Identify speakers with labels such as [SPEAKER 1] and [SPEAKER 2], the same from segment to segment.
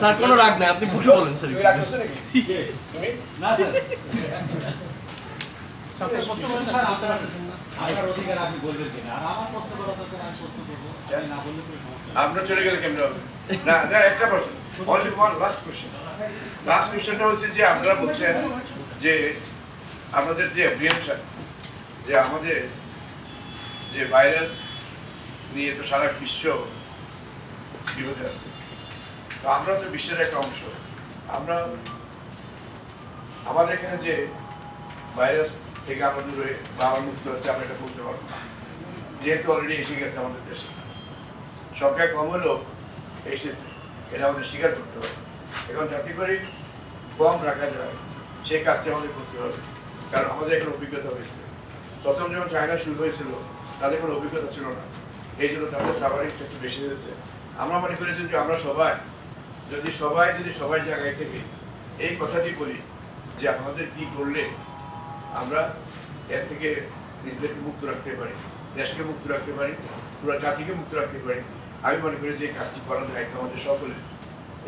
[SPEAKER 1] Sir কোনো রাগ নাই আপনি বসে বলেন স্যার
[SPEAKER 2] তুমি রাগ করছ নাকি? তুমি?
[SPEAKER 3] না স্যার আপনার
[SPEAKER 2] চলে গেলে কেমন হবে? না না একটা প্রশ্ন। Only one last question last কোশ্চেনটা হচ্ছে যে আপনারা বলছেন যে আমাদের যে যে আমাদের যে ভাইরাস নিয়ে তো সারা বিশ্ব বিপদে আছে। আমরা তো বিশ্বের একটা অংশ। আমরা আমাদের এখানে যে ভাইরাস থেকে আমরা দূরে বা আমরা মুক্ত আছে, আমরা এটা বলতে পারব না। যেহেতু অলরেডি এসে গেছে আমাদের দেশে। সংখ্যা কম হলেও এসেছে। এটা আমাদের স্বীকার করতে হবে। এখন যাতে করে কম রাখা যায়, সেই কাজটি আমাদের করতে হবে। কারণ আমাদের এখন অভিজ্ঞতা হয়েছে। প্রথম যখন চায়না শুরু হয়েছিল, তাদের কোনো অভিজ্ঞতা ছিল না। এই জন্য তাদের সাভারিংস একটু বেশি হয়েছে। আমরা মনে করি যদি আমরা সবাই যদি সবাই যদি সবাই জায়গায় থেকে এই কথাটি বলি যে আমাদের কি করলে আমরা এর থেকে নিজেদেরকে মুক্ত রাখতে পারি, দেশকে মুক্ত রাখতে পারি, পুরো জাতিকে মুক্ত রাখতে পারি? আমি মনে করি যে কাজটি করার দায়িত্ব আমাদের সকলের।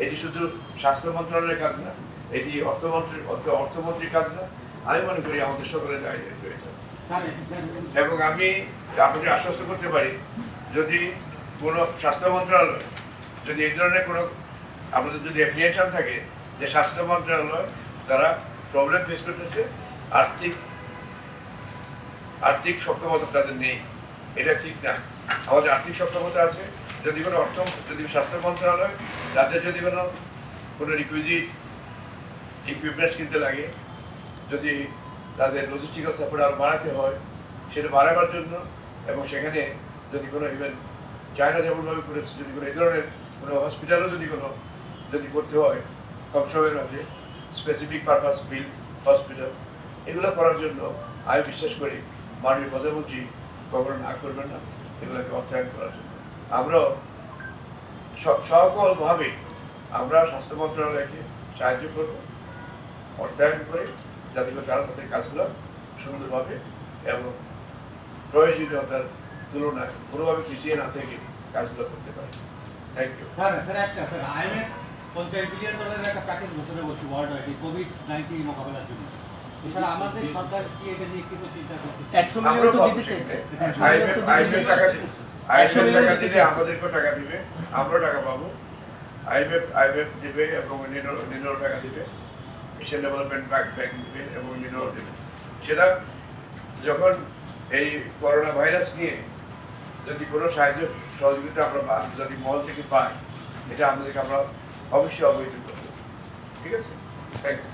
[SPEAKER 2] এটি শুধু স্বাস্থ্য মন্ত্রণালয়ের কাজ না, এটি অর্থমন্ত্রীর অর্থ, অর্থমন্ত্রীর কাজ না, আমি মনে করি আমাদের সকলের দায়িত্ব
[SPEAKER 3] স্যার
[SPEAKER 2] এবং আমি আপনাদের আশ্বস্ত করতে পারি, যদি কোনো স্বাস্থ্য মন্ত্রণালয়, যদি এই ধরনের কোনো আমাদের যদি অ্যাপ্লিকেশন থাকে যে স্বাস্থ্য মন্ত্রণালয় তারা প্রবলেম ফেস করতেছে, আর্থিক আর্থিক সক্ষমতা তাদের নেই। এটা ঠিক না। আমাদের আর্থিক সক্ষমতা আছে। যদি কোনো অর্থ, যদি স্বাস্থ্য মন্ত্রণালয় তাদের যদি কোনো কোনো রিকুইজিট ইকুইপমেন্টস কিনতে লাগে, যদি তাদের লজিস্টিক্যাল সাপোর্ট আরও বাড়াতে হয়, সেটা বাড়াবার জন্য এবং সেখানে যদি কোনো ইভেন চায়না যেমনভাবে করেছে, যদি কোনো এই ধরনের কোনো হসপিটালও যদি কোনো যদি করতে হয় কম সময়ের মধ্যে স্পেসিফিক পারপাস বিল হসপিটাল এগুলো করার জন্য আমি বিশ্বাস করি মাননীয় প্রধানমন্ত্রী কখনো না করবেন না, এগুলোকে অর্থায়ন করার জন্য। আমরাও সকলভাবে আমরা স্বাস্থ্য মন্ত্রণালয়কে সাহায্য করব, অর্থায়ন করে যাতে করে তারা তাদের কাজগুলো সুন্দরভাবে এবং প্রয়োজনীয়তার তুলনায় কোনোভাবে পিছিয়ে না থেকে কাজগুলো করতে পারে। থ্যাংক ইউ
[SPEAKER 3] স্যার স্যার একটা স্যার আইএমএফ পঞ্চাশ বিলিয়ন ডলারের একটা প্যাকেজ ঘোষণা করছে ওয়ার্ল্ড ওয়াইড এই কোভিড নাইন্টিন মোকাবেলার জন্য। এছাড়া আমাদের সরকার কি এটা নিয়ে কিছু চিন্তা করতেছে
[SPEAKER 1] একশো মিলিয়ন তো দিতে চাইছে। একশো মিলিয়ন তো দিতে
[SPEAKER 2] আইএমএফ টাকা
[SPEAKER 1] চাইছে
[SPEAKER 2] দিবে
[SPEAKER 1] একশো
[SPEAKER 2] আইএমএফ
[SPEAKER 1] মিলিয়ন
[SPEAKER 2] টাকা
[SPEAKER 1] দিতে
[SPEAKER 2] দিলে আমাদেরকেও টাকা দিবে আমরাও টাকা পাবো। আইএমএফ আইএমএফ দিবে এবং নিনোর নিনোর টাকা দিবে এশিয়ান ডেভেলপমেন্ট ব্যাংক ব্যাংক দিবে এবং নিনোর দিবে। সেটা যখন এই করোনা ভাইরাস নিয়ে যদি কোনো সাহায্য সহযোগিতা আমরা যদি মহল থেকে পাই এটা আমাদেরকে আমরা অবশ্যই অবহিত করব। ঠিক আছে? Thank you